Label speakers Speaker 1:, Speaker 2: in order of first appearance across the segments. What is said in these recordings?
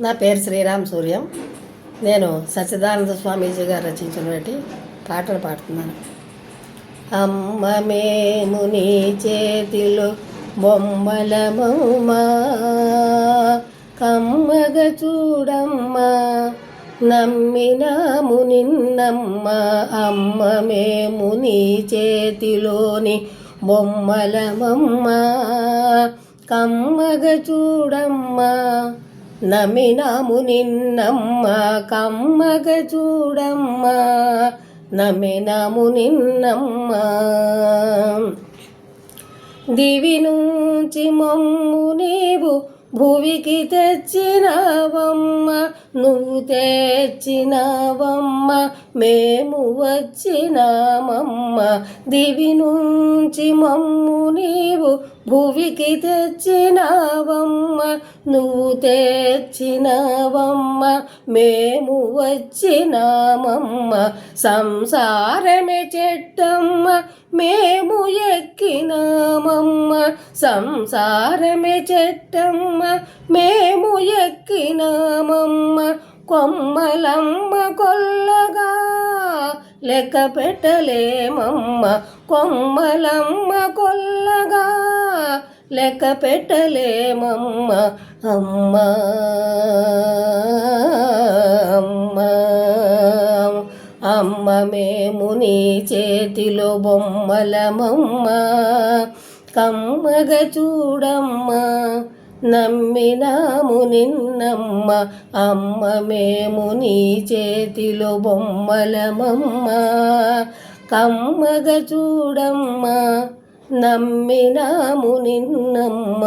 Speaker 1: నా పేరు శ్రీరామ్ సూర్యం. నేను సచ్చిదానంద స్వామీజీ గారు రచించినటువంటి పాటలు పాడుతున్నాను. అమ్మ మేము నీ చేతిలో బొమ్మలమమ్మా కమ్మగ చూడమ్మా నమ్మినాము నిన్నమ్మ అమ్మ మేము నీ చేతిలోని బొమ్మలమమ్మా కమ్మగ చూడమ్మా నమినాము నిన్నమ్మ కమ్మగ చూడమ్మా. నమినాము నిన్నమ్మ. దివి నుంచి మమ్ము నీవు భువికి తెచ్చినవమ్మ నువ్వు తెచ్చినవమ్మ మేము వచ్చినామమ్మ. దివి నుంచి మమ్ము నీవు భువికి తెచ్చినవమ్మ నువ్వు తెచ్చినవమ్మ మేము వచ్చినామమ్మ. సంసారమే చెట్టమ్మ మేము ఎక్కినామమ్మ. సంసారమే చెట్టమ్మ మేము ఎక్కినామమ్మ కొమ్మలమ్మ కొల్లగా లెక్క పెట్టలేమమ్మ కొమ్మలమ్మ కొల్లగా లెక్క పెట్టలేమమ్మ అమ్మ అమ్మ అమ్మ మేము నీ చేతిలో బొమ్మలమమ్మ కమ్మగ చూడమ్మా. నమ్మినాము నిన్నమ్మ అమ్మ మేము నీ చేతిలో బొమ్మలమమ్మ. కమ్మగ చూడమ్మా నమ్మినాము నిన్నమ్మ.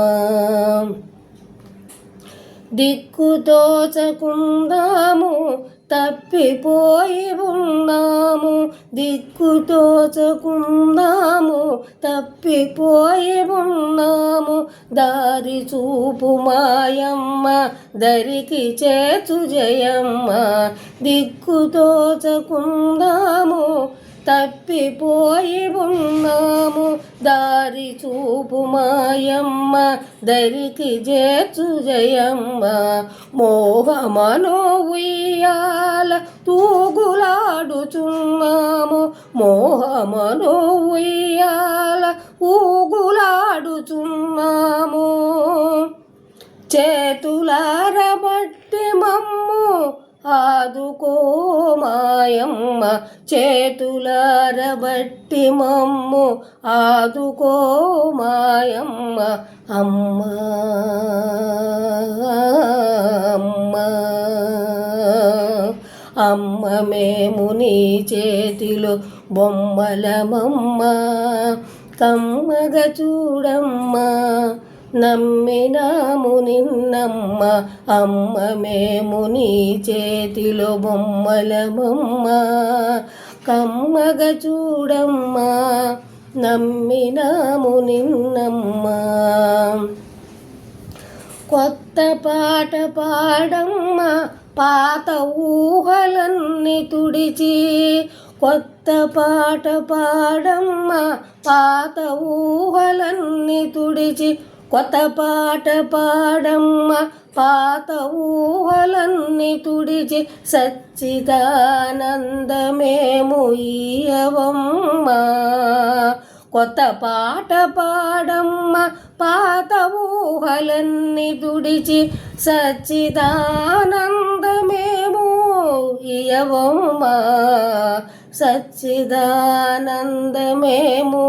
Speaker 1: దిక్కుతోచకుందాము తప్పిపోయి ఉన్నాము దిక్కు తోచుకున్నాము తప్పిపోయి ఉన్నాము. దారి చూపు మాయమ్మ దరికి చేతు జయమ్మ దిక్కు తోచుకున్నాము తప్పిపోయి ఉన్నాము. దారి చూపు మాయమ్మ దరికి చేర్చు జయమ్మ. మోహమనో ఉయ్యాల తూగులాడుచున్నాము మోహమనో ఉయ్యాల ఊగులాడుచున్నాము. చేతులా ఆదుకో మాయమ్మ చేతులారబట్టి మమ్ము ఆదుకో మాయమ్మ అమ్మ అమ్మ అమ్మ మేము నీ చేతిలో బొమ్మలమమ్మ కమ్మగ చూడమ్మా నమ్మినాము నిన్నమ్మ అమ్మ మేము నీ చేతిలో బొమ్మలమమ్మ. కమ్మగ చూడమ్మా నమ్మినాము నిన్నమ్మ. కొత్త పాట పాడమ్మ పాత ఊహలన్నీ తుడిచి. కొత్త పాట పాడమ్మ పాత ఊహలన్నీ తుడిచి. కొత్త పాట పాడమ్మ పాత ఊహలన్నీ తుడిచి సచ్చిదానందమేము ఇయవమ్మ కొత్త పాట పాడమ్మ పాత ఊహలన్నీ తుడిచి సచ్చిదానందమేము ఇయవమ్మా సచ్చిదానందమేము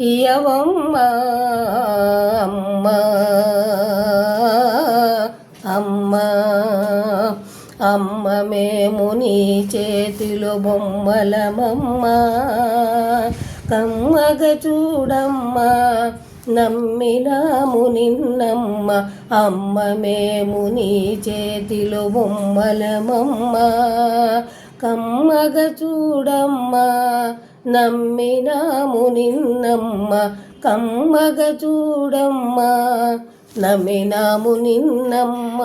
Speaker 1: ఇయవమ్మా అమ్మ అమ్మ అమ్మ మేము నీ చేతిలో బొమ్మలమమ్మ. కమ్మగ చూడమ్మా నమ్మినాము నిన్నమ్మ అమ్మ మేము నీ చేతిలో బొమ్మలమమ్మ కమ్మగ చూడమ్మా నమ్మినాము నిన్నమ్మ. కమ్మగ చూడమ్మా నమ్మినాము నిన్నమ్మ.